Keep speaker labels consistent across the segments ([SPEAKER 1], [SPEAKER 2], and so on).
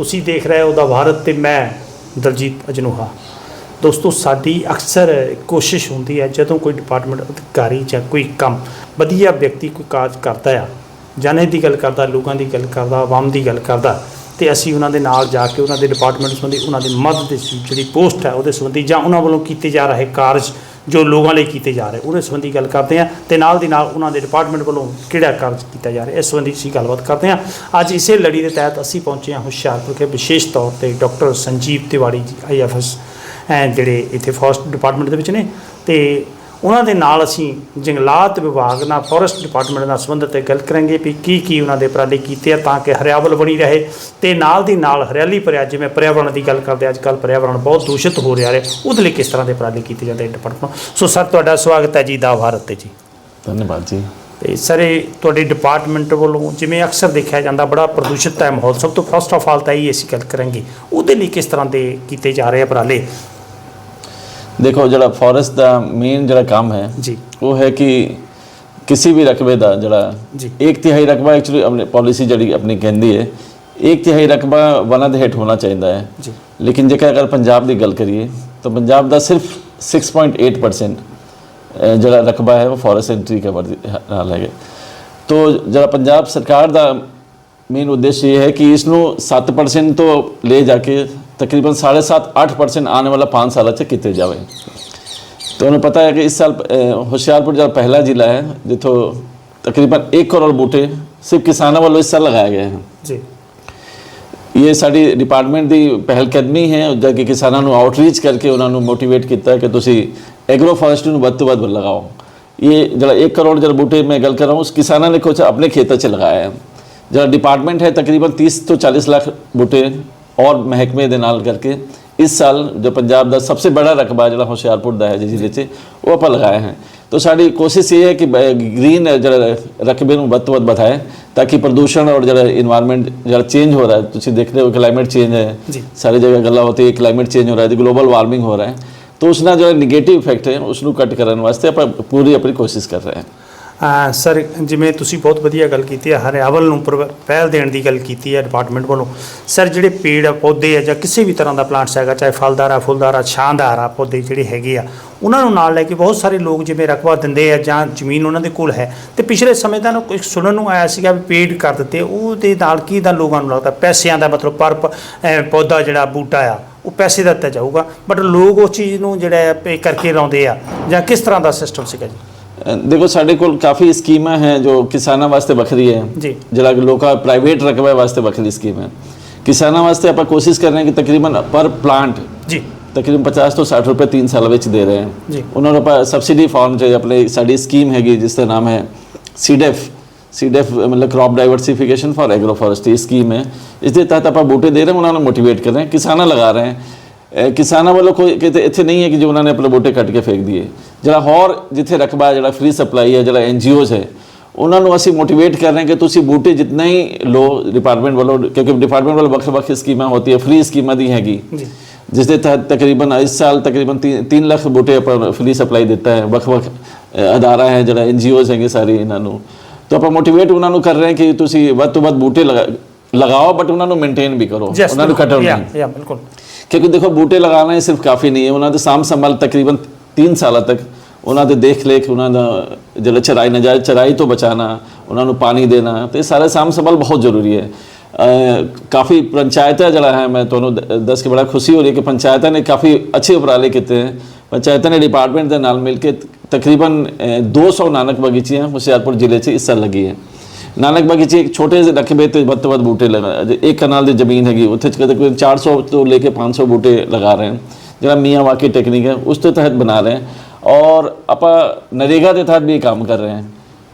[SPEAKER 1] ਤੁਸੀਂ ਦੇਖ ਰਹੇ ਹੋ ਦਾ ਭਾਰਤ ਤੇ ਮੈਂ ਦਲਜੀਤ ਅਜਨੂਹਾ। ਦੋਸਤੋ, ਸਾਡੀ ਅਕਸਰ ਕੋਸ਼ਿਸ਼ ਹੁੰਦੀ ਹੈ, ਜਦੋਂ ਕੋਈ ਡਿਪਾਰਟਮੈਂਟ ਅਧਿਕਾਰੀ ਜਾਂ ਕੋਈ ਕੰਮ ਵਧੀਆ ਵਿਅਕਤੀ ਕੋਈ ਕਾਰਜ ਕਰਦਾ ਆ, ਜਾਣੇ ਦੀ ਗੱਲ ਕਰਦਾ, ਲੋਕਾਂ ਦੀ ਗੱਲ ਕਰਦਾ, ਆਵਾਮ ਦੀ ਗੱਲ ਕਰਦਾ, ਤੇ ਅਸੀਂ ਉਹਨਾਂ ਦੇ ਨਾਲ ਜਾ ਕੇ ਉਹਨਾਂ ਦੇ ਡਿਪਾਰਟਮੈਂਟ ਸੰਬੰਧੀ ਉਹਨਾਂ ਦੀ ਮਦਦ ਦੀ ਜਿਹੜੀ ਪੋਸਟ ਹੈ, ਉਹਦੇ ਸੰਬੰਧੀ ਜਾਂ ਉਹਨਾਂ ਵੱਲੋਂ ਕੀਤੇ ਜਾ ਰਹੇ ਕਾਰਜ ਜੋ ਲੋਕਾਂ ਲਈ ਕੀਤੇ ਜਾ ਰਹੇ, ਉਹਦੇ ਸੰਬੰਧੀ ਗੱਲ ਕਰਦੇ ਹਾਂ ਤੇ ਨਾਲ ਦੀ ਨਾਲ ਉਹਨਾਂ ਦੇ ਡਿਪਾਰਟਮੈਂਟ ਵੱਲੋਂ ਕਿਹੜਾ ਕਾਰਜ ਕੀਤਾ ਜਾ ਰਿਹਾ, ਇਸ ਸੰਬੰਧੀ ਅਸੀਂ ਗੱਲਬਾਤ ਕਰਦੇ ਹਾਂ। ਅੱਜ ਇਸੇ ਲੜੀ ਦੇ ਤਹਿਤ ਅਸੀਂ ਪਹੁੰਚੇ ਹਾਂ ਹੁਸ਼ਿਆਰਪੁਰ ਕੇ ਵਿਸ਼ੇਸ਼ ਤੌਰ ਤੇ ਡਾਕਟਰ ਸੰਜੀਵ ਤਿਵਾੜੀ ਜੀ ਆਈਐਫਐਸ ਜਿਹੜੇ ਇੱਥੇ ਫੋਰਸਟ ਡਿਪਾਰਟਮੈਂਟ ਦੇ ਵਿੱਚ ਨੇ ਤੇ ਉਹਨਾਂ ਦੇ ਨਾਲ ਅਸੀਂ ਜੰਗਲਾਤ ਵਿਭਾਗ ਨਾਲ ਫੋਰੈਸਟ ਡਿਪਾਰਟਮੈਂਟ ਨਾਲ ਸੰਬੰਧਿਤ ਗੱਲ ਕਰਾਂਗੇ ਵੀ ਕੀ ਕੀ ਉਹਨਾਂ ਦੇ ਉਪਰਾਲੇ ਕੀਤੇ ਆ ਤਾਂ ਕਿ ਹਰਿਆਵਲ ਬਣੀ ਰਹੇ ਤੇ ਨਾਲ ਦੀ ਨਾਲ ਹਰਿਆਲੀ ਭਰਿਆ ਜਿਵੇਂ ਪਰਿਆਵਰਣ ਦੀ ਗੱਲ ਕਰਦੇ ਅੱਜ ਕੱਲ ਪਰਿਆਵਰਣ ਬਹੁਤ ਦੂਸ਼ਿਤ ਹੋ ਰਿਹਾ ਹੈ ਉਹਦੇ ਲਈ ਕਿਸ ਤਰ੍ਹਾਂ ਦੇ ਉਪਰਾਲੇ ਕੀਤੇ ਜਾਂਦੇ ਡਿਪਾਰਟਮੈਂਟ ਸੋ ਸਰ ਤੁਹਾਡਾ ਸਵਾਗਤ ਹੈ ਜੀ ਦਾ ਭਾਰਤ ਤੇ ਜੀ।
[SPEAKER 2] ਧੰਨਵਾਦ ਜੀ।
[SPEAKER 1] ਤੇ ਸਰ ਤੁਹਾਡੇ ਡਿਪਾਰਟਮੈਂਟ ਵੱਲੋਂ ਜਿਵੇਂ ਅਕਸਰ ਦੇਖਿਆ ਜਾਂਦਾ ਬੜਾ ਪ੍ਰਦੂਸ਼ਿਤ ਹੈ ਮਾਹੌਲ। ਸਭ ਤੋਂ ਫਸਟ ਆਫ ਆਲ ਤਾਂ ਇਹ ਅਸੀਂ ਗੱਲ ਕਰਾਂਗੇ। ਉਹਦੇ ਲਈ ਕਿਸ ਤਰ੍ਹਾਂ ਦੇ ਕੀਤੇ ਜਾ ਰਹੇ ਉਪਰਾਲੇ?
[SPEAKER 2] ਦੇਖੋ ਜਿਹੜਾ ਫੋਰੈਸਟ ਦਾ ਮੇਨ ਜਿਹੜਾ ਕੰਮ ਹੈ
[SPEAKER 1] ਜੀ।
[SPEAKER 2] ਉਹ ਹੈ ਕਿ ਕਿਸੇ ਵੀ ਰਕਬੇ ਦਾ ਜਿਹੜਾ
[SPEAKER 1] ਜੀ।
[SPEAKER 2] ਇੱਕ ਤਿਹਾਈ ਰਕਬਾ ਐਕਚੁਅਲੀ ਆਪਣੀ ਪਾਲਿਸੀ ਜਿਹੜੀ ਆਪਣੀ ਕਹਿੰਦੀ ਹੈ ਇੱਕ ਤਿਹਾਈ ਰਕਬਾ ਵਨਾਂ ਦੇ ਹੇਠ ਹੋਣਾ ਚਾਹੀਦਾ ਹੈ।
[SPEAKER 1] ਜੀ।
[SPEAKER 2] ਲੇਕਿਨ ਜੇਕਰ ਅਗਰ ਪੰਜਾਬ ਦੀ ਗੱਲ ਕਰੀਏ ਤਾਂ ਪੰਜਾਬ ਦਾ ਸਿਰਫ 6.8% ਅਹ ਜਿਹੜਾ ਰਕਬਾ ਹੈ ਉਹ ਫੋਰੈਸਟ ਐਂਟਰੀ ਕਵਰ ਨਾਲ ਹੈਗਾ। ਤੋ ਜਿਹੜਾ ਪੰਜਾਬ ਸਰਕਾਰ ਦਾ ਮੇਨ ਉਦੇਸ਼ ਇਹ ਹੈ ਕਿ ਇਸ ਨੂੰ 7% ਤੋਂ ਲੈ ਜਾ ਕੇ ਤਕਰੀਬਨ 7.5 8% ਆਉਣ ਵਾਲਾ 5 ਸਾਲਾਂ ਚ ਕੀਤੇ ਜਾਵੇ। ਤੁਹਾਨੂੰ ਪਤਾ ਹੈ ਕਿ ਇਸ ਸਾਲ ਅਹ, ਹੁਸ਼ਿਆਰਪੁਰ ਜਿਹੜਾ ਪਹਿਲਾ ਜ਼ਿਲ੍ਹਾ ਹੈ ਜਿੱਥੋਂ ਤਕਰੀਬਨ 1 ਕਰੋੜ ਬੂਟੇ ਸਿਰਫ ਕਿਸਾਨਾਂ ਵੱਲੋਂ ਇਸ ਸਾਲ ਲਗਾਏ ਗਏ ਹਨ।
[SPEAKER 1] ਜੀ।
[SPEAKER 2] ਇਹ ਸਾਡੀ ਡਿਪਾਰਟਮੈਂਟ ਦੀ ਪਹਿਲ ਕਦਮੀ ਹੈ ਜਾ ਕੇ ਕਿਸਾਨਾਂ ਨੂੰ ਆਊਟਰੀਚ ਕਰਕੇ ਉਹਨਾਂ ਨੂੰ ਮੋਟੀਵੇਟ ਕੀਤਾ ਕਿ ਤੁਸੀਂ ਐਗਰੋ ਫੋਰੈਸਟਰੀ ਨੂੰ ਵੱਧ ਤੋਂ ਵੱਧ ਲਗਾਓ। ਇਹ ਜਿਹੜਾ 1 ਕਰੋੜ ਜਿਹੜਾ ਬੂਟੇ ਮੈਂ ਗੱਲ ਕਰ ਰਹਾ ਹੂੰ ਉਸ ਕਿਸਾਨਾਂ ਨੇ ਕੁਝ ਆਪਣੇ ਖੇਤਾਂ 'ਚ ਲਗਾਇਆ ਹੈ ਜਿਹੜਾ ਡਿਪਾਰਟਮੈਂਟ ਹੈ ਤਕਰੀਬਨ 30 ਤੋਂ 40 ਲੱਖ ਬੂਟੇ ਔਰ ਮਹਿਕਮੇ ਦੇ ਨਾਲ ਕਰਕੇ ਇਸ ਸਾਲ ਜੋ ਪੰਜਾਬ ਦਾ ਸਭ ਤੋਂ ਬੜਾ ਰਕਬਾ ਜਿਹੜਾ ਹੁਸ਼ਿਆਰਪੁਰ ਦਾ ਹੈ ਜਿਹਦੇ 'ਚ ਉਹ ਆਪਾਂ ਲਗਾਏ ਹਨ तो साड़ी कोशिश ये है कि ग्रीन जरा रकबे में बद तो बद बताएं ताकि प्रदूषण और जरा इन्वायरमेंट जरा चेंज हो रहा है तुम देख
[SPEAKER 1] रहे
[SPEAKER 2] हो क्लाइमेट चेंज है सारी जगह गला होती है क्लाइमेट चेंज हो रहा है ग्लोबल वार्मिंग हो रहा है तो उसका जो निगेटिव इफेक्ट है उसको कट करने वास्ते आप पूरी अपनी कोशिश कर रहे
[SPEAKER 1] हैं ਸਰ ਜਿਵੇਂ ਤੁਸੀਂ ਬਹੁਤ ਵਧੀਆ ਗੱਲ ਕੀਤੀ ਹੈ ਹਰਿਆਵਲ ਨੂੰ ਪ੍ਰਵ- ਪਹਿਲ ਦੇਣ ਦੀ ਗੱਲ ਕੀਤੀ ਹੈ ਡਿਪਾਰਟਮੈਂਟ ਵੱਲੋਂ। ਸਰ ਜਿਹੜੇ ਪੇੜ ਆ, ਪੌਦੇ ਆ ਜਾਂ ਕਿਸੇ ਵੀ ਤਰ੍ਹਾਂ ਦਾ ਪਲਾਂਟਸ ਹੈਗਾ ਚਾਹੇ ਫਲਦਾਰ ਆ ਫੁੱਲਦਾਰ ਆ ਛਾਂਦਾਰ ਆ ਪੌਦੇ ਜਿਹੜੇ ਹੈਗੇ ਆ ਉਹਨਾਂ ਨੂੰ ਨਾਲ ਲੈ ਕੇ ਬਹੁਤ ਸਾਰੇ ਲੋਕ ਜਿਵੇਂ ਰਕਬਾ ਦਿੰਦੇ ਆ ਜਾਂ ਜ਼ਮੀਨ ਉਹਨਾਂ ਦੇ ਕੋਲ ਹੈ। ਤੇ ਪਿਛਲੇ ਸਮੇਂ ਤਾਂ ਕੁਝ ਸੁਣਨ ਨੂੰ ਆਇਆ ਸੀਗਾ ਵੀ ਪੇੜ ਕਰ ਦਿੱਤੇ ਉਹਦੇ ਨਾਲ ਕੀ ਦਾ ਲੋਕਾਂ ਨੂੰ ਲੱਗਦਾ? ਪੈਸਿਆਂ ਦਾ ਮਤਲਬ ਪਰ ਪ- ਅਹ ਪੌਦਾ ਜਿਹੜਾ ਬੂਟਾ ਆ ਉਹ ਪੈਸੇ ਦਾ ਦਿੱਤਾ ਜਾਊਗਾ। ਬਟ ਲੋਕ ਉਸ ਚੀਜ਼ ਨੂੰ ਜਿਹੜਾ ਪੇ ਕਰਕੇ ਲਾਉਂਦੇ ਆ। ਜਾਂ ਕਿਸ ਤਰ੍ਹਾਂ ਦਾ ਸਿਸਟਮ ਸੀਗਾ ਜੀ?
[SPEAKER 2] ਦੇਖੋ ਸਾਡੇ ਕੋਲ ਕਾਫੀ ਸਕੀਮਾਂ ਹੈ ਜੋ ਕਿਸਾਨਾਂ ਵਾਸਤੇ ਵੱਖਰੀ ਹੈ।
[SPEAKER 1] ਜੀ।
[SPEAKER 2] ਜਿਹੜਾ ਲੋਕਾਂ ਪ੍ਰਾਈਵੇਟ ਰਕਬੇ ਵਾਸਤੇ ਵੱਖਰੀ ਸਕੀਮ ਹੈ। ਕਿਸਾਨਾਂ ਵਾਸਤੇ ਆਪਾਂ ਕੋਸ਼ਿਸ਼ ਕਰ ਰਹੇ ਹਾਂ ਕਿ ਤਕਰੀਬਨ ਪਰ ਪਲਾਂਟ
[SPEAKER 1] ਜੀ।
[SPEAKER 2] ਤਕਰੀਬਨ 50 ਤੋਂ 60 ਰੁਪਏ 3 ਸਾਲ ਵਿੱਚ ਦੇ ਰਹੇ ਹਾਂ।
[SPEAKER 1] ਜੀ।
[SPEAKER 2] ਉਹਨਾਂ ਨੂੰ ਆਪਾਂ ਸਬਸਿਡੀ ਫਾਰਮ ਚ ਆਪਣੇ ਸਾਡੀ ਸਕੀਮ ਹੈਗੀ ਜਿਸ ਦਾ ਨਾਮ ਹੈ ਸੀਡੈਫ ਸੀਡੈਫ ਮਤਲਬ crop diversification for agro forestry scheme ਹੈ। ਇਸ ਦੇ ਤਹਿਤ ਆਪਾਂ ਬੂਟੇ ਦੇ ਰਹੇ ਹਾਂ ਉਹਨਾਂ ਨੂੰ ਮੋਟੀਵੇਟ ਕਰ ਰਹੇ ਹਾਂ ਕਿਸਾਨਾਂ ਲਗਾ ਰਹੇ ਹਾਂ। ਕਿਸਾਨਾਂ ਵੱਲੋਂ ਕੋਈ ਕਿਤੇ ਇੱਥੇ ਨਹੀਂ ਹੈ ਕਿ ਜੋ ਉਹਨਾਂ ਨੇ ਆਪਣੇ ਬੂਟੇ ਕੱਟ ਕੇ ਫੇਕ ਦਿਏ। ਜਿਹੜਾ ਹੋਰ ਜਿੱਥੇ ਰਕਬਾ ਜਿਹੜਾ ਫ੍ਰੀ ਸਪਲਾਈ ਹੈ ਜਿਹੜਾ ਐਨਜੀਓਜ਼ ਹੈ ਉਹਨਾਂ ਨੂੰ ਅਸੀਂ ਮੋਟੀਵੇਟ ਕਰ ਰਹੇ ਹਾਂ ਕਿ ਤੁਸੀਂ ਬੂਟੇ ਜਿੰਨਾ ਹੀ ਲੋ ਡਿਪਾਰਟਮੈਂਟ ਵੱਲੋਂ ਕਿਉਂਕਿ ਡਿਪਾਰਟਮੈਂਟ ਵੱਲੋਂ ਵੱਖ ਵੱਖ ਸਕੀਮਾਂ ਹੋਤੀ ਹੈ ਫ੍ਰੀ ਸਕੀਮਾਂ ਦੀ ਹੈਗੀ। ਜਿਸ ਦੇ ਤਹਿਤ ਤਕਰੀਬਨ ਇਸ ਸਾਲ ਤਕਰੀਬਨ 3 ਲੱਖ ਬੂਟੇ ਆਪਾਂ ਫ੍ਰੀ ਸਪਲਾਈ ਦਿੱਤਾ ਹੈ। ਵੱਖ ਵੱਖ ਅਦਾਰਾ ਹੈ ਜਿਹੜਾ ਐਨਜੀਓਜ਼ ਹੈਗੇ ਸਾਰੇ ਇਹਨਾਂ ਨੂੰ। ਤਾਂ ਆਪਾਂ ਮੋਟੀਵੇਟ ਉਹਨਾਂ ਨੂੰ ਕਰ ਰਹੇ ਹਾਂ ਕਿ ਤੁਸੀਂ ਵੱਧ ਤੋਂ ਵੱਧ ਬੂਟੇ ਲਗਾ- ਲਗਾਓ ਬਟ ਉਹਨਾਂ ਨੂੰ ਮੇਨਟੇਨ ਵੀ ਕਰੋ। ਉਹਨਾਂ ਨੂੰ
[SPEAKER 1] ਬਿਲਕੁਲ।
[SPEAKER 2] ਕੱਟੋ
[SPEAKER 1] Yeah,
[SPEAKER 2] ਨਹੀਂ।
[SPEAKER 1] ਬਿਲਕੁਲ।
[SPEAKER 2] ਕਿਉਂਕਿ ਦੇਖੋ ਬੂਟੇ ਲਗਾਉਣਾ ਹੀ ਸਿਰਫ ਕਾਫੀ ਨਹੀਂ ਹੈ ਉਹਨਾਂ ਦੇ ਸਾਂਭ ਸੰਭਾਲ ਤਕਰੀਬਨ 3 ਸਾਲਾਂ ਤੱਕ ਉਹਨਾਂ ਦੇ ਦੇਖ ਲੇਖ ਉਹਨਾਂ ਦਾ ਜਿਹੜਾ ਚਰਾਈ ਨਜਾਇਜ਼ ਚਰਾਈ ਤੋਂ ਬਚਾਣਾ ਉਹਨਾਂ ਨੂੰ ਪਾਣੀ ਦੇਣਾ ਤੇ ਇਹ ਸਾਰੇ ਸਾਂਭ ਸੰਭਾਲ ਬਹੁਤ ਜ਼ਰੂਰੀ ਹੈ ਕਾਫੀ ਪੰਚਾਇਤਾਂ ਜਿਹੜਾ ਹੈ ਮੈਂ ਤੁਹਾਨੂੰ ਦ- ਦੱਸ ਕੇ ਬੜਾ ਖੁਸ਼ੀ ਹੋ ਰਹੀ ਹੈ ਕਿ ਪੰਚਾਇਤਾਂ ਨੇ ਕਾਫੀ ਅੱਛੇ ਉਪਰਾਲੇ ਕੀਤੇ ਹਨ ਪੰਚਾਇਤਾਂ ਨੇ ਡਿਪਾਰਟਮੈਂਟ ਦੇ ਨਾਲ ਮਿਲ ਕੇ ਤਕਰੀਬਨ ਅ, 200 ਨਾਨਕ ਬਗੀਚੀਆਂ ਹੁਸ਼ਿਆਰਪੁਰ ਜ਼ਿਲ੍ਹੇ 'ਚ ਇਸ ਸਾਲ ਲੱਗੀ ਹੈ ਨਾਨਕ ਬਗੀਚੇ ਇੱਕ ਛੋਟੇ ਜਿਹੇ ਰਕਬੇ ਤੇ ਵੱਧ ਤੋਂ ਵੱਧ ਬੂਟੇ ਲਗਾ ਇੱਕ ਕਨਾਲ ਦੀ ਜ਼ਮੀਨ ਹੈਗੀ, ਉੱਥੇ ਕਦੇ ਤਕਰੀਬਨ 400 ਤੋਂ ਲੈ ਕੇ 500 ਬੂਟੇ ਲਗਾ ਰਹੇ ਹਨ। ਜਿਹੜਾ ਮੀਆਂ ਵਾਕੀ ਟੈਕਨੀਕ ਹੈ, ਉਸ ਦੇ ਤਹਿਤ ਬਣਾ ਰਹੇ ਹਾਂ ਔਰ ਆਪਾਂ ਨਰੇਗਾ ਦੇ ਤਹਿਤ ਵੀ ਕੰਮ ਕਰ ਰਹੇ ਹਾਂ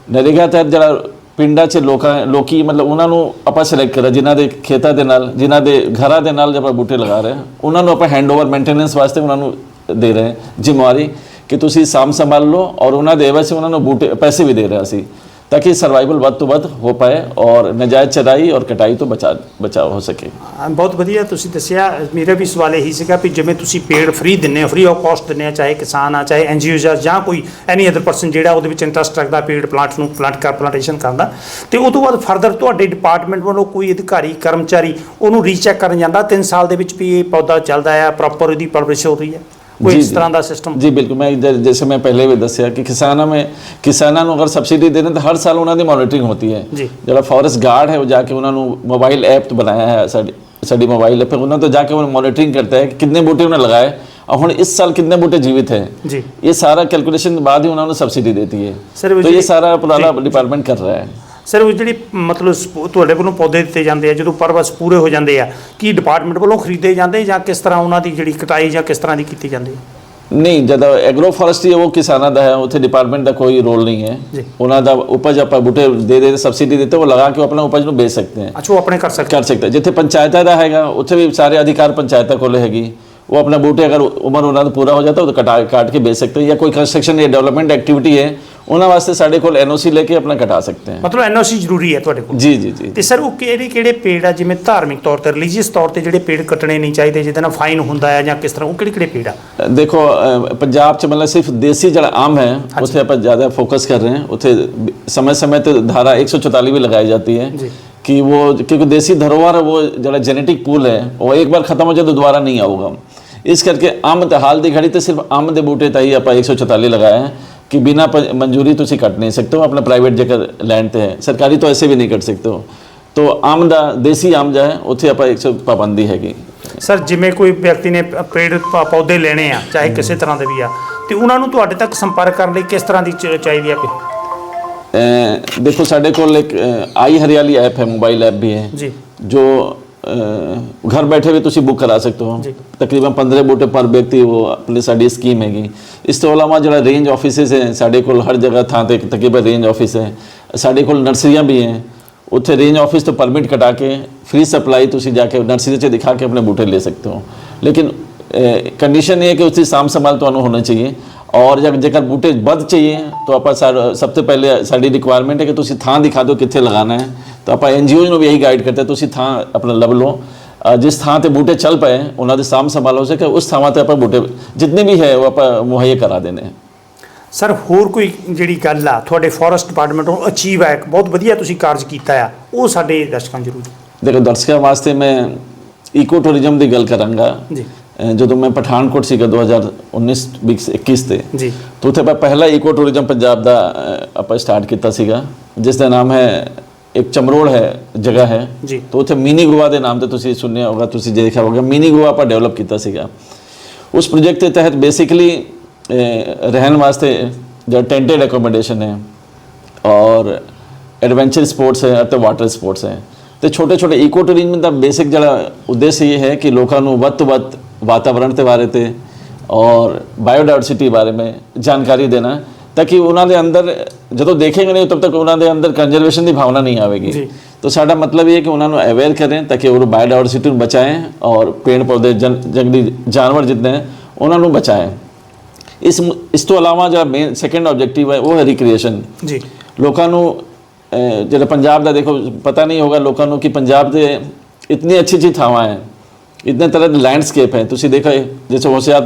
[SPEAKER 2] ਨਰੇਗਾ ਤਹਿਤ ਜਿਹੜਾ ਪਿੰਡਾਂ 'ਚ ਲੋਕਾਂ, ਲੋਕੀ ਮਤਲਬ ਉਹਨਾਂ ਨੂੰ ਆਪਾਂ ਸਿਲੈਕਟ ਕਰਾਂ ਜਿਨ੍ਹਾਂ ਦੇ ਖੇਤਾਂ ਦੇ ਨਾਲ, ਜਿਨ੍ਹਾਂ ਦੇ ਘਰਾਂ ਦੇ ਨਾਲ ਜਦ ਆਪਾਂ ਬੂਟੇ ਲਗਾ ਰਹੇ ਉਹਨਾਂ ਨੂੰ ਆਪਾਂ ਹੈਂਡਓਵਰ ਮੇਨਟੇਨੈਂਸ ਵਾਸਤੇ ਉਹਨਾਂ ਨੂੰ ਦੇ ਰਹੇ ਜ਼ਿੰਮੇਵਾਰੀ ਕਿ ਤੁਸੀਂ ਸਾਂਭ ਸੰਭਾਲ ਲਓ ਔਰ ਉਹਨਾਂ ਦੇ ਵਿੱਚ ਉਹਨਾਂ ਨੂੰ ਬੂਟੇ, ਪੈਸੇ ਵੀ ਦੇ ਰਹੇ ਅਸੀਂ। ताकि ਸਰਵਾਈਵਲ ਵੱਧ ਤੋਂ ਵੱਧ ਹੋ ਪਾਏ ਔਰ ਨਜਾਇਜ਼ ਚਰਾਈ ਔਰ ਕਟਾਈ ਤੋਂ ਬਚਾ ਬਚਾਓ ਹੋ ਸਕੇ
[SPEAKER 1] ਬਹੁਤ ਵਧੀਆ ਤੁਸੀਂ ਦੱਸਿਆ ਮੇਰਾ ਵੀ ਸਵਾਲ ਇਹੀ ਸੀਗਾ ਵੀ ਜਿਵੇਂ ਤੁਸੀਂ ਪੇੜ ਫ੍ਰੀ ਦਿੰਨੇ ਹੋ ਫ੍ਰੀ ਆਫ ਕਾਸਟ ਦਿੰਨੇ ਆ ਚਾਹੇ ਕਿਸਾਨ ਆ ਚਾਹੇ ਐਨਜੀਓ ਜਾਂ ਕੋਈ ਐਨੀ ਅਦਰ ਪਰਸਨ ਜਿਹੜਾ ਉਹਦੇ ਵਿੱਚ ਇੰਟਰਸਟ ਰੱਖਦਾ ਪੇੜ ਪਲਾਂਟ ਨੂੰ ਪਲਾਂਟ ਕਰ ਪਲਾਂਟੇਸ਼ਨ ਕਰਨ ਦਾ ਤੇ ਉਸ ਤੋਂ ਬਾਅਦ ਫਰਦਰ ਤੁਹਾਡੇ ਡਿਪਾਰਟਮੈਂਟ ਵੱਲੋਂ ਕੋਈ ਅਧਿਕਾਰੀ ਕਰਮਚਾਰੀ ਉਹਨੂੰ ਰੀਚੈਕ ਕਰਨ ਜਾਂਦਾ 3 ਸਾਲ ਦੇ ਵਿੱਚ ਵੀ ਇਹ ਪੌਦਾ ਚੱਲਦਾ ਆ ਪ੍ਰੋਪਰ ਉਹਦੀ ਪਲਵਰਿਸ਼ ਹੋ ਰਹੀ ਹੈ ਕੋਈ ਇਸ ਤਰ੍ਹਾਂ ਦਾ ਸਿਸਟਮ
[SPEAKER 2] ਜੀ ਬਿਲਕੁਲ। ਮੈਂ ਜੈਸੇ ਮੈਂ ਪਹਿਲੇ ਵੀ ਦੱਸਿਆ ਕਿ ਕਿਸਾਨਾਂ ਮੇਂ ਕਿਸਾਨਾਂ ਨੂੰ ਅਗਰ ਸਬਸਿਡੀ ਦੇਣੇ ਤਾਂ ਹਰ ਸਾਲ ਉਹਨਾਂ ਦੀ ਮੋਨੀਟਰਿੰਗ ਹੁੰਦੀ ਹੈ। ਜਿਹੜਾ ਫੋਰੈਸਟ ਗਾਰਡ ਹੈ ਉਹ ਜਾ ਕੇ ਉਹਨਾਂ ਨੂੰ ਮੋਬਾਈਲ ਐਪ ਬਣਾਇਆ ਹੈ ਸਾਡੀ ਸਾਡੀ ਮੋਬਾਈਲ ਐਪ ਉਹਨਾਂ ਤੋਂ ਜਾ ਕੇ ਉਹ ਮੋਨੀਟਰਿੰਗ ਕਰਦਾ ਹੈ ਕਿ ਕਿੰਨੇ ਬੂਟੇ ਉਹਨਾਂ ਲਗਾਏ और हम इस साल कितने बूटे जीवित हैं
[SPEAKER 1] जी
[SPEAKER 2] ये सारा कैलकुलेशन बाद ही उन्होंने सब्सिडी देती है तो ये सारा पुराना डिपार्टमेंट कर रहा है
[SPEAKER 1] ਸਰ ਉਹ ਜਿਹੜੀ ਮਤਲਬ ਸਪ- ਤੁਹਾਡੇ ਵੱਲੋਂ ਪੌਦੇ ਦਿੱਤੇ ਜਾਂਦੇ ਆ ਜਦੋਂ ਪਰਵਸ ਪੂਰੇ ਹੋ ਜਾਂਦੇ ਆ ਕੀ ਡਿਪਾਰਟਮੈਂਟ ਵੱਲੋਂ ਖਰੀਦੇ ਜਾਂਦੇ ਜਾਂ ਕਿਸ ਤਰ੍ਹਾਂ ਉਹਨਾਂ ਦੀ ਜਿਹੜੀ ਕਟਾਈ ਜਾਂ ਕਿਸ ਤਰ੍ਹਾਂ ਦੀ ਕੀਤੀ ਜਾਂਦੀ ਹੈ?
[SPEAKER 2] ਨਹੀਂ ਜਦੋਂ ਐਗਰੋ ਫੋਰੈਸਟਰੀ ਉਹ ਕਿਸਾਨਾਂ ਦਾ ਹੈ ਉੱਥੇ ਡਿਪਾਰਟਮੈਂਟ ਦਾ ਕੋਈ ਰੋਲ ਨਹੀਂ ਹੈ।
[SPEAKER 1] ਜੀ।
[SPEAKER 2] ਉਹਨਾਂ ਦਾ ਉਪਜ ਆਪਾਂ ਬੂਟੇ ਦੇ ਦੇ ਸਬਸਿਡੀ ਦਿੱਤੇ ਉਹ ਲਗਾ ਕੇ ਉਹ ਆਪਣਾ ਉਪਜ ਨੂੰ ਵੇਚ ਸਕਦੇ ਹੈ
[SPEAKER 1] ਅੱਛਾ ਉਹ ਆਪਣੇ ਕਰ ਸਕਦੇ
[SPEAKER 2] ਕਰ ਸਕਦਾ ਜਿੱਥੇ ਪੰਚਾਇਤਾਂ ਦਾ ਹੈਗਾ ਉੱਥੇ ਵੀ ਸਾਰੇ ਅਧਿਕਾਰ ਪੰਚਾਇਤਾਂ ਕੋਲ ਹੈਗੀ। ਉਹ ਆਪਣਾ ਬੂਟੇ ਅਗਰ ਉਮਰ ਉਹਨਾਂ ਦਾ ਪੂਰਾ ਹੋ ਜਾਂਦਾ ਉਹ ਕਟਾ ਕਾਟ ਕੇ ਵੇਚ ਸਕਦੇ ਹੈ ਜਾਂ ਕੋਈ ਕੰਸਟਰਕਸ਼ਨ ਜਾਂ ਡਿਵੈਲਪਮੈਂਟ ਐਕਟੀਵਿਟੀ ਹੈ ਉਹਨਾਂ ਵਾਸਤੇ ਸਾਡੇ ਕੋਲ ਐਨਓਸੀ ਲੈ ਕੇ ਆਪਣਾ ਕਟਾ ਸਕਦੇ ਹੈ
[SPEAKER 1] ਮਤਲਬ ਐਨਓਸੀ ਜ਼ਰੂਰੀ ਹੈ ਤੁਹਾਡੇ ਕੋਲ
[SPEAKER 2] ਜੀ ਜੀ ਜੀ
[SPEAKER 1] ਤੇ ਸਰ ਉਹ ਕਿਹੜੇ ਕਿਹੜੇ ਪੇੜ ਆ ਜਿਵੇਂ ਧਾਰਮਿਕ ਤੌਰ ਤੇ ਰਿਲੀਜੀਅਸ ਤੌਰ ਤੇ ਜਿਹੜੇ ਪੇੜ ਕੱਟਣੇ ਨਹੀਂ ਚਾਹੀਦੇ ਜਿਹਦੇ ਨਾਲ ਫਾਈਨ ਹੁੰਦਾ ਹੈ ਜਾਂ ਕਿਸ ਤਰ੍ਹਾਂ ਉਹ ਕਿਹੜੇ ਕਿਹੜੇ ਪੇੜ ਆ
[SPEAKER 2] ਦੇਖੋ ਅ, ਪੰਜਾਬ ਚ ਮਤਲਬ ਸਿਰਫ ਦੇਸੀ ਜਿਹੜਾ ਆਮ ਹੈ ਉੱਥੇ ਆਪਾਂ ਜ਼ਿਆਦਾ ਫੋਕਸ ਕਰ ਰਹੇ हैं ਉੱਥੇ समय समय ਤੇ ਧਾਰਾ 144 ਵੀ ਲਗਾਈ ਜਾਂਦੀ ਹੈ
[SPEAKER 1] ਜੀ।
[SPEAKER 2] ਕਿ ਉਹ ਕਿਉਂਕਿ ਦੇਸੀ ਧਰੋਹਰ ਹੈ ਉਹ ਜਿਹੜਾ ਜੈਨੇਟਿਕ ਪੂਲ ਹੈ ਉਹ ਇੱਕ ਵਾਰ ਖਤਮ ਹੋ ਜਾਏ ਤਾਂ ਦੁਬਾਰਾ ਨਹੀਂ ਆਊਗਾ ਇਸ ਕਰਕੇ ਅੰਬ ਤੇ ਹਾਲ ਦੀ ਘੜੀ ਤੇ ਸਿਰਫ ਅੰਬ ਦੇ ਬੂਟੇ ਤਾਂ ਹੀ ਆਪਾਂ 144 ਲਗਾਏ ਹੈ ਕਿ ਬਿਨਾ ਮਨਜ਼ੂਰੀ ਤੁਸੀਂ ਕੱਟ ਨਹੀਂ ਸਕਦੇ ਹੋ ਆਪਣਾ ਪ੍ਰਾਈਵੇਟ ਜੇਕਰ ਲੈਂਡ ਤੇ ਹੈ ਸਰਕਾਰੀ ਤਾਂ ਐਸੇ ਵੀ ਨਹੀਂ ਕੱਟ ਸਕਦੇ ਹੋ। ਤੋ ਆਮ ਦਾ ਦੇਸੀ ਆਮ ਜਾ ਹੈ ਉੱਥੇ ਆਪਾਂ 100 ਪਾਬੰਦੀ ਹੈਗੀ।
[SPEAKER 1] ਸਰ ਜਿਵੇਂ ਕੋਈ ਵਿਅਕਤੀ ਨੇ ਪੇੜ ਪੌਦੇ ਲੈਣੇ ਆ ਚਾਹੇ ਕਿਸੇ ਤਰ੍ਹਾਂ ਦੇ ਵੀ ਆ ਤੇ ਉਹਨਾਂ ਨੂੰ ਤੁਹਾਡੇ ਤੱਕ ਸੰਪਰਕ ਕਰਨ ਲਈ ਕਿਸ ਤਰ੍ਹਾਂ ਦੀ ਚਾਹੀਦੀ ਆ
[SPEAKER 2] ਅ, ਦੇਖੋ ਸਾਡੇ ਕੋਲ ਇੱਕ ਆਈ ਹਰਿਆਲੀ ਐਪ ਹੈ ਮੋਬਾਈਲ ਐਪ ਵੀ ਹੈ।
[SPEAKER 1] ਜੀ।
[SPEAKER 2] ਜੋ घर बैठे ਵੀ ਤੁਸੀਂ ਬੁੱਕ ਕਰਾ ਸਕਦੇ ਹੋ। ਤਕਰੀਬਨ 15 ਬੂਟੇ ਪਰ ਵਿਅਕਤੀ ਉਹ ਆਪਣੇ ਸਾਡੀ ਸਕੀਮ ਹੈਗੀ। ਇਸ ਤੋਂ ਇਲਾਵਾ ਜਿਹੜਾ ਰੇਂਜ ਆਫਿਸਿਸ ਹੈ ਸਾਡੇ ਕੋਲ ਹਰ ਜਗ੍ਹਾ ਥਾਂ ਤੇ ਤਕਰੀਬਨ ਰੇਂਜ ਆਫਿਸ ਹੈ। ਸਾਡੇ ਕੋਲ ਨਰਸਰੀਆਂ ਵੀ ਹੈ। ਉੱਥੇ ਰੇਂਜ ਆਫਿਸ ਤੋਂ ਪਰਮਿਟ ਕਟਾ ਕੇ ਫ੍ਰੀ ਸਪਲਾਈ ਤੁਸੀਂ ਜਾ ਕੇ ਨਰਸਰੀ 'ਚ ਦਿਖਾ ਕੇ ਆਪਣੇ ਬੂਟੇ ਲੈ ਸਕਦੇ ਹੋ। ਲੇਕਿਨ ਕੰਡੀਸ਼ਨ ਇਹ ਹੈ ਕਿ ਉਸ ਦੀ ਸਾਮ ਸੰਭਾਲ ਤੁਹਾਨੂੰ ਹੋਣਾ ਚਾਹੀਏ। ਔਰ ਜਦ ਜੇਕਰ ਬੂਟੇ ਵੱਧ ਚਾਹੀਏ ਤਾਂ ਆਪਾਂ ਸਭ ਤੋਂ ਪਹਿਲੇ ਸਾਡੀ ਰਿਕੁਆਇਰਮੈਂਟ ਹੈ ਕਿ ਤੁਸੀਂ ਥਾਂ ਦਿਖਾ ਦਿਓ ਕਿੱਥੇ ਲਗਾਣਾ ਹੈ। ਤਾਂ ਆਪਾਂ ਐਨਜੀਓ ਨੂੰ ਵੀ ਇਹੀ ਗਾਈਡ ਕਰਦੇ ਤੁਸੀਂ ਥਾਂ ਆਪਣਾ ਲੱਭ ਲਓ। ਜਿਸ ਥਾਂ ਤੇ ਬੂਟੇ ਚੱਲ ਪਏ ਉਹਨਾਂ ਦੀ ਸਾਂਭ ਸੰਭਾਲ ਹੋ ਸਕੇ ਉਸ ਥਾਵਾਂ ਤੇ ਆਪਾਂ ਬੂਟੇ ਜਿੰਨੇ ਵੀ ਹੈ ਉਹ ਆਪਾਂ ਮੁਹੱਈਆ ਕਰਾ ਦੇਣੇ
[SPEAKER 1] ਸਰ ਹੋਰ ਕੋਈ ਜਿਹੜੀ ਗੱਲ ਆ ਤੁਹਾਡੇ ਫੋਰੈਸਟ ਡਿਪਾਰਟਮੈਂਟ ਨੂੰ ਅਚੀਵ ਹੈ ਬਹੁਤ ਵਧੀਆ ਤੁਸੀਂ ਕਾਰਜ ਕੀਤਾ ਆ ਉਹ ਸਾਡੇ ਦਰਸ਼ਕਾਂ ਜ਼ਰੂਰ
[SPEAKER 2] ਦੇਖੋ ਦਰਸ਼ਕਾਂ ਵਾਸਤੇ ਮੈਂ ਈਕੋ ਟੂਰਿਜ਼ਮ ਦੀ ਗੱਲ ਕਰਾਂਗਾ।
[SPEAKER 1] ਜੀ।
[SPEAKER 2] ਜਦੋਂ ਮੈਂ ਪਠਾਨਕੋਟ ਸੀਗਾ 2019 20 21 ਤੇ
[SPEAKER 1] ਜੀ।
[SPEAKER 2] ਤਾਂ ਉੱਥੇ ਆਪਾਂ ਪਹਿਲਾ ਈਕੋ ਟੂਰਿਜ਼ਮ ਪੰਜਾਬ ਦਾ ਆਪਾਂ ਸਟਾਰਟ ਕੀਤਾ ਸੀਗਾ ਜਿਸ ਦਾ ਨਾਮ ਹੈ ਇੱਕ ਚਮਰੋੜ ਹੈ ਜਗ੍ਹਾ ਹੈ।
[SPEAKER 1] ਜੀ।
[SPEAKER 2] ਤਾਂ ਉੱਥੇ ਮਿਨੀ ਗੋਆ ਦੇ ਨਾਮ ਤੇ ਤੁਸੀਂ ਸੁਣਿਆ ਹੋਗਾ ਤੁਸੀਂ ਜੇ ਦੇਖਿਆ ਹੋਗਾ ਮਿਨੀ ਗੋਆ ਆਪਾਂ ਡਿਵੈਲਪ ਕੀਤਾ ਸੀਗਾ। ਉਸ ਪ੍ਰੋਜੈਕਟ ਦੇ ਤਹਿਤ ਬੇਸਿਕਲੀ ਰਹਿਣ ਵਾਸਤੇ ਜਿਹੜਾ ਟੈਂਟਡ ਐਕੋਮੋਡੇਸ਼ਨ ਹੈ ਔਰ ਐਡਵੈਂਚਰ ਸਪੋਰਟਸ ਹੈ ਅਤੇ ਵਾਟਰ ਸਪੋਰਟਸ ਹੈ। ਤੇ ਛੋਟੇ ਛੋਟੇ ਈਕੋ ਟੂਰਿਜ਼ਮ ਦਾ ਬੇਸਿਕ ਜਿਹੜਾ ਉਦੇਸ਼ ਇਹ ਹੈ ਕਿ ਲੋਕਾਂ ਨੂੰ ਵੱਧ ਤੋਂ ਵੱਧ ਵਾਤਾਵਰਣ ਦੇ ਬਾਰੇ ਤੇ ਔਰ ਬਾਇਓਡਾਇਵਰਸਿਟੀ ਬਾਰੇ में ਜਾਣਕਾਰੀ ਦੇਣਾ। ਤਾਂ ਕਿ ਉਹਨਾਂ ਦੇ ਅੰਦਰ ਜਦੋਂ ਦੇਖੇਗੇ ਨਹੀਂ ਤਦ ਤੱਕ ਉਹਨਾਂ ਦੇ ਅੰਦਰ ਕੰਜ਼ਰਵੇਸ਼ਨ ਦੀ ਭਾਵਨਾ ਨਹੀਂ ਆਵੇਗੀ।
[SPEAKER 1] ਤਾਂ
[SPEAKER 2] ਸਾਡਾ ਮਤਲਬ ਇਹ ਹੈ ਕਿ ਉਹਨਾਂ ਨੂੰ ਅਵੇਅਰ अवेयर ਤਾਂ ਕਿ वो बायोडाइवर्सिटी ਨੂੰ ਬਚਾਏ ਔਰ ਪੇੜ ਪੌਦੇ जंगली जानवर जितने हैं उन्होंने बचाएं ਇਸ ਇਸ ਤੋਂ ਇਲਾਵਾ ਜਿਹੜਾ ਮੇਨ ਸੈਕੰਡ ਆਬਜੈਕਟਿਵ ਹੈ ਉਹ ਹੈ ਰੀਕ੍ਰੀਏਸ਼ਨ
[SPEAKER 1] ਜੀ।
[SPEAKER 2] ਲੋਕਾਂ ਨੂੰ ਜਿਹੜਾ ਪੰਜਾਬ ਦਾ ਦੇਖੋ ਪਤਾ ਨਹੀਂ ਹੋਗਾ ਲੋਕਾਂ ਨੂੰ ਕਿ ਪੰਜਾਬ ਦੇ ਇਤਨੀ ਅੱਛੀ ਅੱਛੀ ਥਾਵਾਂ ਹੈ। ਇਤਨੇ ਤਰ੍ਹਾਂ ਦੇ ਲੈਂਡਸਕੇਪ ਹੈ। ਤੁਸੀਂ ਦੇਖੋ ਜਿਵੇਂ ਹੋਸਿਆਰ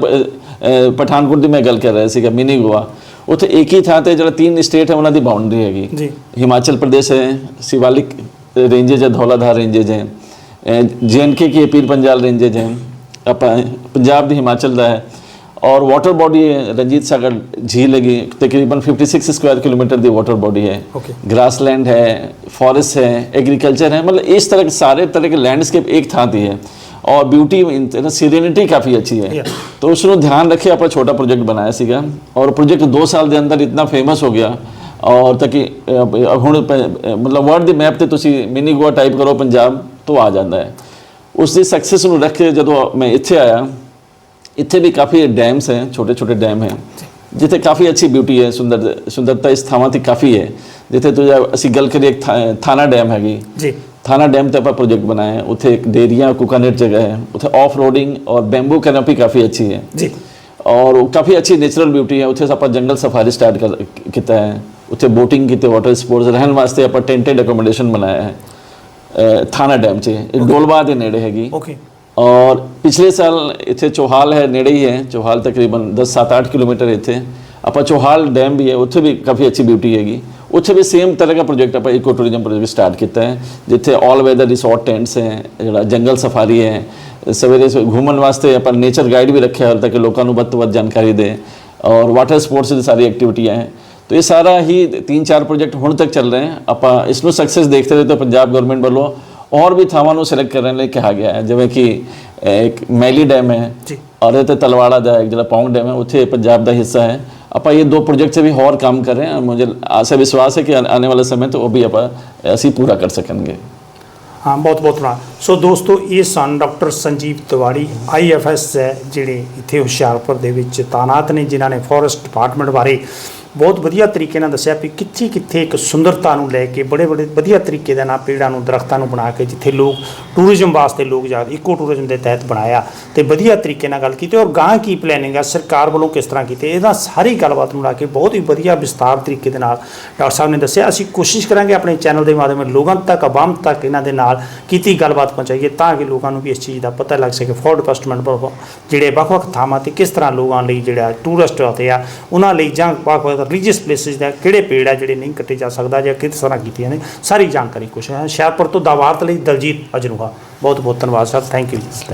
[SPEAKER 2] ਪਠਾਨਕੋਟ ਦੀ ਮੈਂ ਗੱਲ ਕਰ ਰਿਹਾ ਸੀਗਾ ਮਿਨੀ ਗੋਆ। ਉੱਥੇ ਇੱਕ ਹੀ ਥਾਂ ਤੇ ਜਿਹੜਾ ਤਿੰਨ ਸਟੇਟ ਹੈ ਉਹਨਾਂ ਦੀ ਬਾਉਂਡਰੀ ਹੈਗੀ।
[SPEAKER 1] ਜੀ।
[SPEAKER 2] ਹਿਮਾਚਲ ਪ੍ਰਦੇਸ਼ ਹੈ ਸਿਵਾਲਿਕ ਰੇਂਜੇਜ ਹੈ ਧੌਲਾਧਾਰ ਰੇਂਜੇਜ ਹੈ ਜੀਐਨਕੇ ਕੀ ਪੀਰ ਪੰਜਾਲ ਰੇਂਜੇਜ ਹੈ। ਆਪਾਂ ਪੰਜਾਬ ਦੇ ਹਿਮਾਚਲ ਦਾ ਹੈ। ਔਰ ਵਾਟਰ ਬਾਡੀ ਹੈ ਰਣਜੀਤ ਸਾਗਰ ਝੀਲ ਹੈਗੀ ਤਕਰੀਬਨ 56 ਸਕੁਆਇਰ ਕਿਲੋਮੀਟਰ ਦੀ ਵਾਟਰ ਬਾਡੀ
[SPEAKER 1] ਹੈ।
[SPEAKER 2] ਗ੍ਰਾਸਲੈਂਡ ਹੈ ਫੋਰੈਸਟ ਹੈ ਐਗਰੀਕਲਚਰ ਹੈ ਮਤਲਬ ਇਸ ਤਰ੍ਹਾਂ ਸਾਰੇ ਤਰ੍ਹਾਂ ਦੇ ਲੈਂਡਸਕੇਪ ਇੱਕ ਥਾਂ ਤੇ ਹੈ। ਔਰ ਬਿਊਟੀ ਇਹਨਾਂ ਸੀਰੀਨਿਟੀ ਕਾਫੀ ਅੱਛੀ ਹੈ
[SPEAKER 1] ਤਾਂ
[SPEAKER 2] ਉਸ ਨੂੰ ਧਿਆਨ ਰੱਖੇ ਆਪਾਂ ਛੋਟਾ ਪ੍ਰੋਜੈਕਟ ਬਣਾਇਆ ਸੀਗਾ ਔਰ ਪ੍ਰੋਜੈਕਟ 2 ਸਾਲ ਦੇ ਅੰਦਰ ਇਤਨਾ ਫੇਮਸ ਹੋ ਗਿਆ ਔਰ ਤਾਂ ਕਿ ਹੁਣ ਮਤਲਬ ਵਰਡ ਦੀ ਮੈਪ ਤੇ ਤੁਸੀਂ ਮਿਨੀ ਗੋਆ ਟਾਈਪ ਕਰੋ ਪੰਜਾਬ ਤੋਂ ਆ ਜਾਂਦਾ ਹੈ ਉਸ ਦੀ ਸਕਸੈਸ ਨੂੰ ਰੱਖ ਕੇ ਜਦੋਂ ਮੈਂ ਇੱਥੇ ਆਇਆ ਇੱਥੇ ਵੀ ਕਾਫੀ ਡੈਮਸ ਹੈ ਛੋਟੇ ਛੋਟੇ ਡੈਮ ਹੈ ਜਿੱਥੇ ਕਾਫੀ ਅੱਛੀ ਬਿਊਟੀ ਹੈ ਸੁੰਦਰ ਸੁੰਦਰਤਾ ਇਸ ਥਾਵਾਂ ਤੇ ਕਾਫੀ ਹੈ ਜਿੱਥੇ ਤੁਸੀਂ ਅਸੀਂ ਗੱਲ ਕਰੀਏ ਥਾਣਾ ਡੈਮ ਹੈਗੀ
[SPEAKER 1] ਜੀ
[SPEAKER 2] ਥਾਣਾ ਡੈਮ ਤੇ ਆਪਾਂ ਪ੍ਰੋਜੈਕਟ ਬਣਾਇਆ ਹੈ ਉੱਥੇ ਇੱਕ ਡੇਰੀਆਂ ਕੁਕਾਨੇਟ ਜਗ੍ਹਾ ਹੈ। ਉੱਥੇ ਆਫ ਰੋਡਿੰਗ ਔਰ ਬੈਂਬੂ ਕੈਨੋਪੀ ਕਾਫੀ ਅੱਛੀ ਹੈ।
[SPEAKER 1] ਜੀ।
[SPEAKER 2] ਔਰ ਉਹ ਕਾਫੀ ਅੱਛੀ ਨੇਚਰਲ ਬਿਊਟੀ ਹੈ। ਉੱਥੇ ਆਪਾਂ ਜੰਗਲ ਸਫਾਰੀ ਸਟਾਰਟ ਕਰ ਕੀਤਾ ਹੈ। ਉੱਥੇ ਬੋਟਿੰਗ ਕੀਤੇ ਵਾਟਰ ਸਪੋਰਟਸ ਰਹਿਣ ਵਾਸਤੇ ਆਪਾਂ ਟੈਂਟਡ ਅਕੋਮੋਡੇਸ਼ਨ ਬਣਾਇਆ ਹੈ। ਅ, ਥਾਣਾ ਡੈਮ 'ਚ। ਇਹ ਡੋਲਵਾ ਦੇ ਨੇੜੇ ਹੈਗੀ।
[SPEAKER 1] ਓਕੇ
[SPEAKER 2] ਔਰ ਪਿਛਲੇ ਸਾਲ ਇੱਥੇ ਚੋਹਾਲ ਹੈ ਨੇੜੇ ਹੀ ਹੈ। ਚੋਹਾਲ ਤਕਰੀਬਨ 10 7 8 ਕਿਲੋਮੀਟਰ ਇੱਥੇ। ਆਪਾਂ ਚੋਹਾਲ ਡੈਮ ਵੀ ਹੈ। ਉੱਥੇ ਵੀ ਕਾਫੀ ਅੱਛੀ ਬਿਊਟੀ ਹੈਗੀ। ਉੱਥੇ ਵੀ ਸੇਮ ਤਰ੍ਹਾਂ ਦਾ ਪ੍ਰੋਜੈਕਟ ਆਪਾਂ ਇਕੋ ਟੂਰਿਜ਼ਮ ਪ੍ਰੋਜੈਕਟ ਸਟਾਰਟ ਕੀਤਾ ਹੈ ਜਿੱਥੇ ਆਲ ਵੈਦਰ ਰਿਸੋਰਟ ਟੈਂਟਸ ਹੈ ਜਿਹੜਾ ਜੰਗਲ ਸਫਾਰੀ ਹੈ ਸਵੇਰੇ ਘੁੰਮਣ ਵਾਸਤੇ ਆਪਾਂ ਨੇਚਰ ਗਾਈਡ ਵੀ ਰੱਖਿਆ ਹੈ ਤਾਂ ਕਿ ਲੋਕਾਂ ਨੂੰ ਵੱਧ ਤੋਂ ਵੱਧ ਜਾਣਕਾਰੀ ਦੇ ਔਰ ਵਾਟਰ ਸਪੋਰਟਸ ਦੀ ਸਾਰੀ ਐਕਟੀਵਿਟੀਆਂ ਹੈ। ਤੋ ਇਹ ਸਾਰਾ ਹੀ ਤਿੰਨ ਚਾਰ ਪ੍ਰੋਜੈਕਟ ਹੁਣ ਤੱਕ ਚੱਲ ਰਹੇ ਹਨ ਆਪਾਂ ਇਸ ਨੂੰ ਸਕਸੈਸ ਦੇਖਦੇ ਰਹੇ ਤਾਂ ਪੰਜਾਬ ਗਵਰਨਮੈਂਟ ਵੱਲੋਂ ਔਰ ਵੀ ਥਾਵਾਂ ਨੂੰ ਸਿਲੈਕਟ ਕਰਨ ਲਈ ਕਿਹਾ ਗਿਆ ਹੈ। ਜਿਵੇਂ ਕਿ ਇੱਕ ਮੈਲੀ ਡੈਮ ਹੈ
[SPEAKER 1] ਜੀ।
[SPEAKER 2] ਔਰ ਇਹ ਤੇ ਤਲਵਾੜਾ ਦਾ ਇੱਕ ਜਿਹੜਾ ਪੌਂਗ ਡੈਮ ਹੈ ਉੱਥੇ ਪੰਜਾਬ ਦਾ ਹਿੱਸਾ ਹੈ। ਆਪਾਂ ਇਹ ਦੋ प्रोजेक्ट से भी और काम कर रहे हैं मुझे ਵਿਸ਼ਵਾਸ ਹੈ ਕਿ कि ਵਾਲੇ ਸਮੇਂ ਤੋਂ ਉਹ ਵੀ ਆਪਾਂ ਅਸੀਂ ਪੂਰਾ ਕਰ ਸਕਣਗੇ।
[SPEAKER 1] ਹਾਂ, ਬਹੁਤ ਬਹੁਤ ਧੰਨਵਾਦ। ਸੋ ਦੋਸਤੋ, ਇਹ ਸਨ ਡਾਕਟਰ ਸੰਜੀਵ ਤਿਵਾੜੀ ਆਈਐਫਐਸ ਜਿਹੜੇ ਇੱਥੇ ਹੁਸ਼ਿਆਰਪੁਰ ਦੇ ਵਿੱਚ ਤਾਨਾਤ ਨੇ, ਜਿਨ੍ਹਾਂ ਨੇ ਫੋਰੈਸਟ ਡਿਪਾਰਟਮੈਂਟ ਬਾਰੇ ਬਹੁਤ ਵਧੀਆ ਤਰੀਕੇ ਨਾਲ ਦੱਸਿਆ ਵੀ ਕਿੱਥੇ ਕਿੱਥੇ ਇੱਕ ਸੁੰਦਰਤਾ ਨੂੰ ਲੈ ਕੇ, ਬੜੇ ਬੜੇ ਵਧੀਆ ਤਰੀਕੇ ਦੇ ਨਾਲ ਪੇੜਾਂ ਨੂੰ, ਦਰਖਤਾਂ ਨੂੰ ਬਣਾ ਕੇ ਜਿੱਥੇ ਲੋਕ ਟੂਰਿਜ਼ਮ ਵਾਸਤੇ ਲੋਕ ਜਾ ਇਕੋ ਟੂਰਿਜ਼ਮ ਦੇ ਤਹਿਤ ਬਣਾਇਆ ਤੇ ਵਧੀਆ ਤਰੀਕੇ ਨਾਲ ਗੱਲ ਕੀਤੀ ਔਰ ਗਾਂ ਕੀ ਪਲੈਨਿੰਗ ਆ, ਸਰਕਾਰ ਵੱਲੋਂ ਕਿਸ ਤਰ੍ਹਾਂ ਕੀਤੀ, ਇਹਦਾ ਸਾਰੀ ਗੱਲਬਾਤ ਨੂੰ ਲਾ ਕੇ ਬਹੁਤ ਹੀ ਵਧੀਆ ਵਿਸਤਾਰ ਤਰੀਕੇ ਦੇ ਨਾਲ ਡਾਕਟਰ ਸਾਹਿਬ ਨੇ ਦੱਸਿਆ। ਅਸੀਂ ਕੋਸ਼ਿਸ਼ ਕਰਾਂਗੇ ਆਪਣੇ ਚੈਨਲ ਦੇ ਮਾਧਿਅਮ ਲੋਕਾਂ ਤੱਕ, ਆਵਾਮ ਤੱਕ ਇਹਨਾਂ ਦੇ ਨਾਲ ਕੀਤੀ ਗੱਲਬਾਤ ਪਹੁੰਚਾਈਏ ਤਾਂ ਕਿ ਲੋਕਾਂ ਨੂੰ ਵੀ ਇਸ ਚੀਜ਼ ਦਾ ਪਤਾ ਲੱਗ ਸਕੇ, ਫੋਰਡ ਇਨਵੈਸਟਮੈਂਟ ਜਿਹੜੇ ਵੱਖ-ਵੱਖ ਥਾਵਾਂ ਤੇ ਕਿਸ ਤਰ੍ਹਾਂ ਲੋਕਾਂ ਲਈ ਜਿਹੜਾ ਟੂਰਿਸਟ ਆਉਂਦੇ ਆ, ਉਹਨਾਂ ਲਈ ਜਾਂ ਵੱਖ-ਵੱਖ ਰਿਲੀਜੀਅਸ ਪਲੇਸਿਸ ਦਾ ਕਿਹੜੇ ਪੇੜ ਆ ਜਿਹੜੇ ਨਹੀਂ ਕੱਟੇ ਜਾ ਸਕਦਾ ਜਾਂ ਕਿਸ ਤਰ੍ਹਾਂ ਕੀਤੀਆਂ ਨੇ, ਸਾਰੀ ਜਾਣਕਾਰੀ ਕੁਛ ਹੈ। ਸ਼ਹਿਰਪੁਰ ਤੋਂ ਦਾਵਾਰਤ ਲਈ ਦਲਜੀਤ ਅਜਨੂਹਾ। ਬਹੁਤ ਬਹੁਤ ਧੰਨਵਾਦ, ਸਰ। ਥੈਂਕ ਯੂ ਜੀ